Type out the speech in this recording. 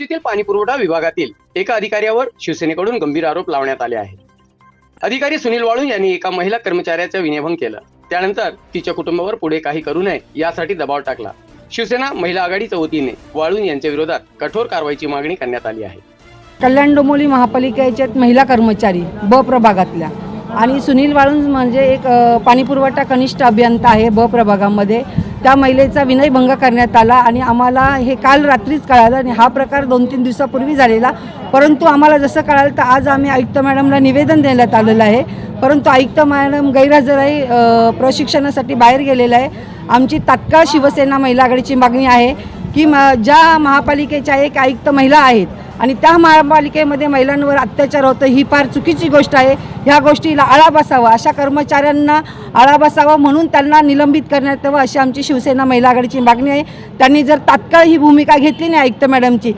तेथील पाणी पुरवठा विभागातील एका अधिकाऱ्यावर शिवसेनेकडून गंभीर आरोप लावण्यात आले आहेत. अधिकारी सुनील वाळू यांनी एका महिला कर्मचाऱ्याचं विनयभंग केलं. त्यानंतर तिच्या कुटुंबावर पुढे काही करू नये यासाठी दबाव टाकला. शिवसेना महिला आघाडीच्या वतीने वाळून यांच्या विरोधात कठोर कारवाईची मागणी करण्यात आली आहे. कल्याण डोंबोली महापालिकेच्या महिला कर्मचारी ब प्रभागातल्या आणि सुनील वाळून म्हणजे एक पाणीपुरवठा कनिष्ठ अभियंता आहे ब प्रभागामध्ये. त्या महिलेचा विनयभंग करण्यात आला आणि आम्हाला हे काल रात्रीच कळालं आणि हा प्रकार दोन तीन दिवसापूर्वी झालेला. परंतु आम्हाला जसं कळालं तर आज आम्ही आयुक्त मॅडमला निवेदन देण्यात आलेलं आहे. परंतु आयुक्त मॅडम गैरहजर आहे प्रशिक्षणासाठी बाहेर गेलेलं आहे. आमची तात्काळ शिवसेना महिला आघाडीची मागणी आहे. की म ज्या महापालिकेच्या एक आयुक्त महिला आहेत आणि त्या महापालिकेमध्ये महिलांवर अत्याचार होतं ही फार चुकीची गोष्ट आहे. ह्या गोष्टीला आळा बसावा अशा कर्मचाऱ्यांना आळा बसावा म्हणून त्यांना निलंबित करण्यात यावं अशी आमची शिवसेना महिला आघाडीची मागणी आहे. त्यांनी जर तात्काळ ही भूमिका घेतली नाही आयुक्त मॅडमची